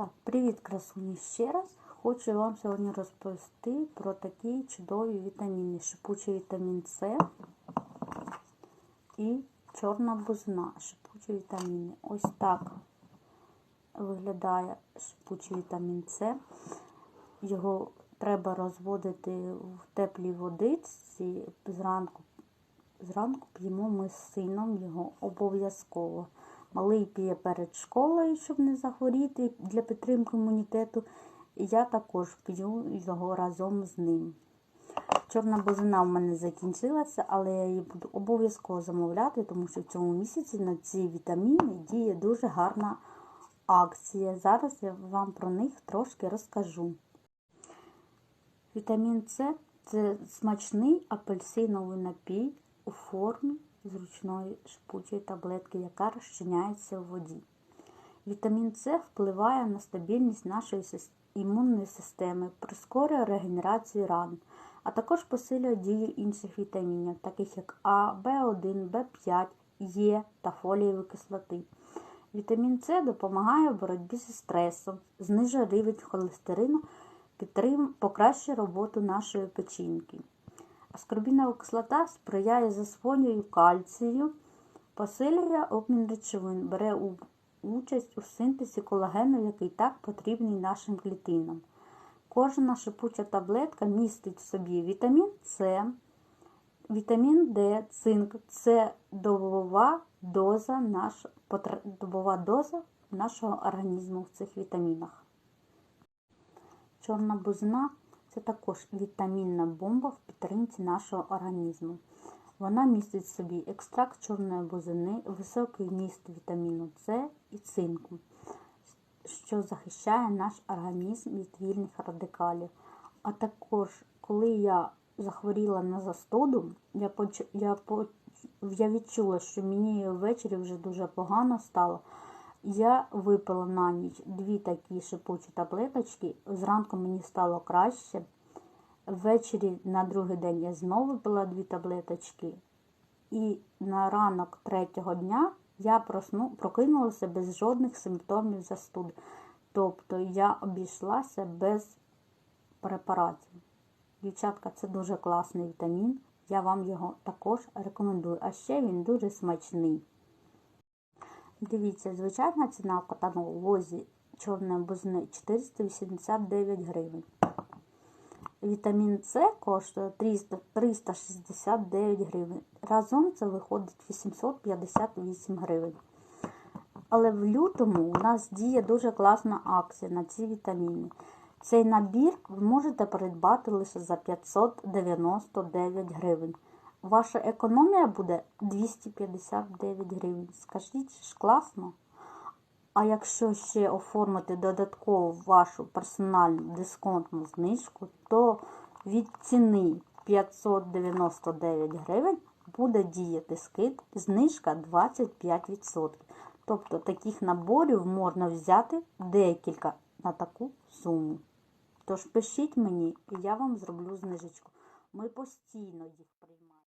Так, привіт, красуні ще раз. Хочу вам сьогодні розповісти про такі чудові вітаміни. Шипучий вітамін С і чорна бузна. Шипучі вітаміни. Ось так виглядає шипучий вітамін С. Його треба розводити в теплій водичці зранку. Зранку п'ємо ми з сином його обов'язково. Малий п'є перед школою, щоб не захворіти для підтримки імунітету. І я також п'ю його разом з ним. Чорна бузина в мене закінчилася, але я її буду обов'язково замовляти, тому що в цьому місяці на ці вітаміни діє дуже гарна акція. Зараз я вам про них трошки розкажу. Вітамін С це смачний апельсиновий напій у формі зручної шипучої таблетки, яка розчиняється в воді. Вітамін С впливає на стабільність нашої імунної системи, прискорює регенерацію ран, а також посилює дію інших вітамінів, таких як А, В1, В5, Е та фолієвої кислоти. Вітамін С допомагає в боротьбі зі стресом, знижує рівень холестерину, покращує роботу нашої печінки. Аскорбінова кислота сприяє засвоєнню кальцію, посилює обмін речовин, бере участь у синтезі колагену, який так потрібний нашим клітинам. Кожна шипуча таблетка містить в собі вітамін С, вітамін Д, цинк це добова доза, наш, добова доза нашого організму в цих вітамінах. Чорна бузна це також вітамінна бомба в підтримці нашого організму. Вона містить в собі екстракт чорної бузини, високий вміст вітаміну С і цинку, що захищає наш організм від вільних радикалів. А також, коли я захворіла на застуду, я поч... я, по... я відчула, що мені ввечері вже дуже погано стало. Я випила на ніч дві такі шипучі таблеточки. Зранку мені стало краще. Ввечері на другий день я знову випила дві таблеточки. І на ранок третього дня я просну, прокинулася без жодних симптомів застуди. Тобто я обійшлася без препаратів. Дівчатка, це дуже класний вітамін. Я вам його також рекомендую. А ще він дуже смачний. Дивіться, звичайна ціна в каталозі чорної бузни 489 гривень. Вітамін С коштує 300, 369 гривень. Разом це виходить 858 гривень. Але в лютому у нас діє дуже класна акція на ці вітаміни. Цей набір ви можете придбати лише за 599 гривень. Ваша економія буде 259 гривень. Скажіть, ж класно? А якщо ще оформити додатково вашу персональну дисконтну знижку, то від ціни 599 гривень буде діяти скид, знижка 25%. Тобто таких наборів можна взяти декілька на таку суму. Тож пишіть мені, і я вам зроблю знижечку. Ми постійно їх приймаємо.